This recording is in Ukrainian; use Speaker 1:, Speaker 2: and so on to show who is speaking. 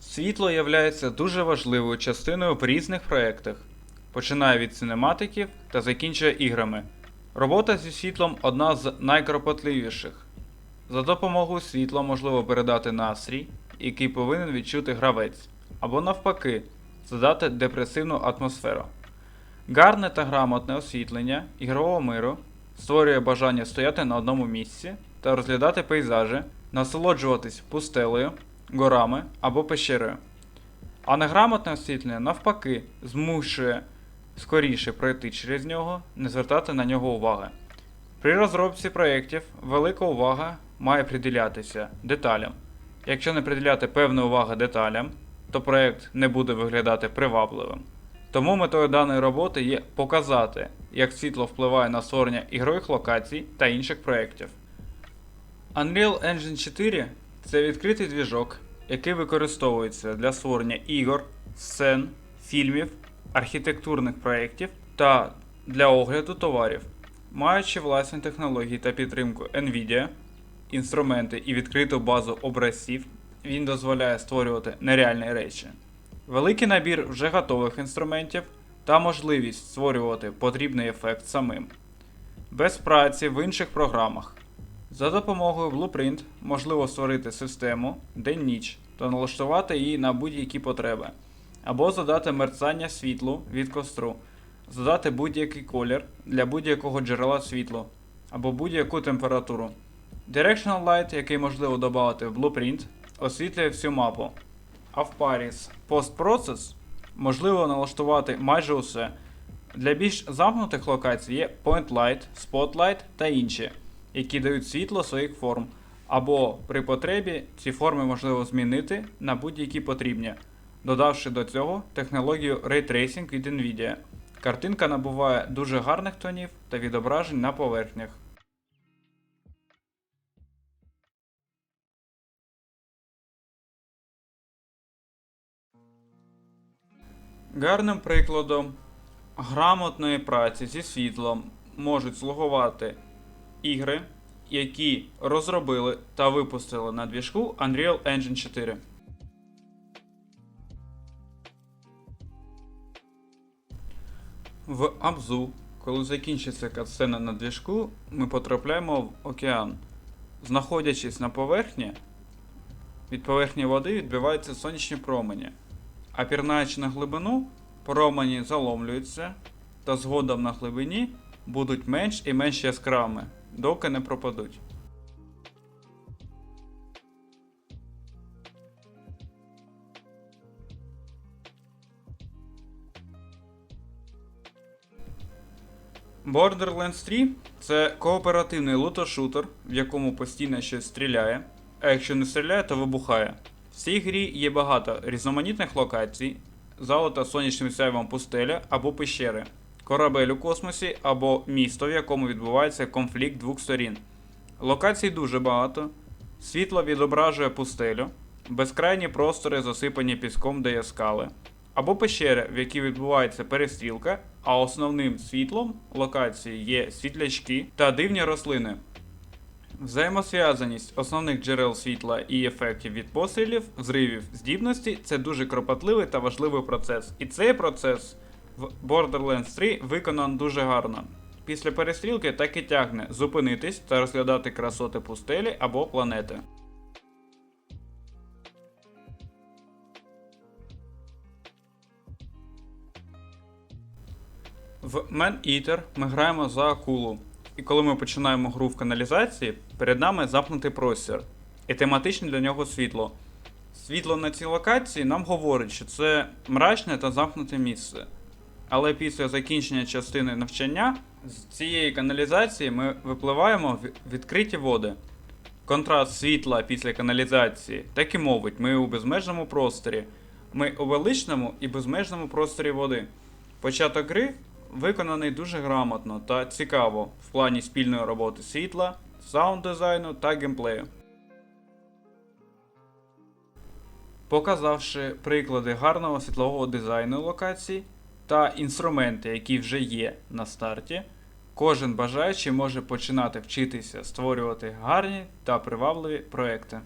Speaker 1: Світло є дуже важливою частиною в різних проєктах, починає від синематиків та закінчує іграми. Робота зі світлом одна з найкропотливіших. За допомогою світла можливо передати настрій, який повинен відчути гравець, або навпаки, задати депресивну атмосферу. Гарне та грамотне освітлення ігрового миру створює бажання стояти на одному місці та розглядати пейзажі, насолоджуватись пустелею, горами або пещерою. А неграмотне освітлення навпаки змушує скоріше пройти через нього, не звертати на нього уваги. При розробці проєктів велика увага має приділятися деталям. Якщо не приділяти певної уваги деталям, то проєкт не буде виглядати привабливим. Тому метою даної роботи є показати, як світло впливає на створення ігрових локацій та інших проєктів. Unreal Engine 4 це відкритий двіжок, який використовується для створення ігор, сцен, фільмів, архітектурних проєктів та для огляду товарів. Маючи власні технології та підтримку NVIDIA, інструменти і відкриту базу образців, він дозволяє створювати нереальні речі. Великий набір вже готових інструментів та можливість створювати потрібний ефект самим. Без праці в інших програмах. За допомогою Blueprint можливо створити систему день-ніч та налаштувати її на будь-які потреби, або задати мерцання світлу від костру, задати будь-який колір для будь-якого джерела світлу або будь-яку температуру. Directional Light, який можливо додати в Blueprint, освітлює всю мапу. А в парі з Post Process можливо налаштувати майже усе. Для більш замкнутих локацій є Point Light, Spotlight та інші, які дають світло своїх форм. Або при потребі ці форми можливо змінити на будь-які потрібні, додавши до цього технологію Ray Tracing від NVIDIA. Картинка набуває дуже гарних тонів та відображень на поверхнях. Гарним прикладом грамотної праці зі світлом можуть слугувати ігри, які розробили та випустили на двіжку Unreal Engine 4. В Абзу, коли закінчиться катсцена на двіжку, ми потрапляємо в океан. Знаходячись на поверхні, від поверхні води відбиваються сонячні промені. А пірнаючи на глибину, промені заломлюються, та згодом на глибині будуть менш і менш яскравими, доки не пропадуть. Borderlands 3 це кооперативний лутошутер, в якому постійно щось стріляє, а якщо не стріляє, то вибухає. В цій грі є багато різноманітних локацій, залита сонячним сяйвом пустеля або пещери, корабель у космосі або місто, в якому відбувається конфлікт двох сторін. Локацій дуже багато, світло відображує пустелю, безкрайні простори засипані піском, де є скали, або пещери, в якій відбувається перестрілка, а основним світлом локації є світлячки та дивні рослини. Взаємосв'язаність основних джерел світла і ефектів від пострілів, зривів, здібності це дуже кропотливий та важливий процес. І цей процес Borderlands 3 виконан дуже гарно. Після перестрілки так і тягне зупинитись та розглядати красоти пустелі або планети. В Man Eater ми граємо за акулу. І коли ми починаємо гру в каналізації, перед нами замкнутий простір і тематичне для нього світло. Світло на цій локації нам говорить, що це мрачне та замкнуте місце. Але після закінчення частини навчання з цієї каналізації ми випливаємо в відкриті води. Контраст світла після каналізації так і мовить, ми у безмежному просторі. Ми у величному і безмежному просторі води. Початок гри виконаний дуже грамотно та цікаво в плані спільної роботи світла, саунд дизайну та геймплею. Показавши приклади гарного світлового дизайну локацій та інструменти, які вже є на старті, кожен бажаючий може починати вчитися створювати гарні та привабливі проекти.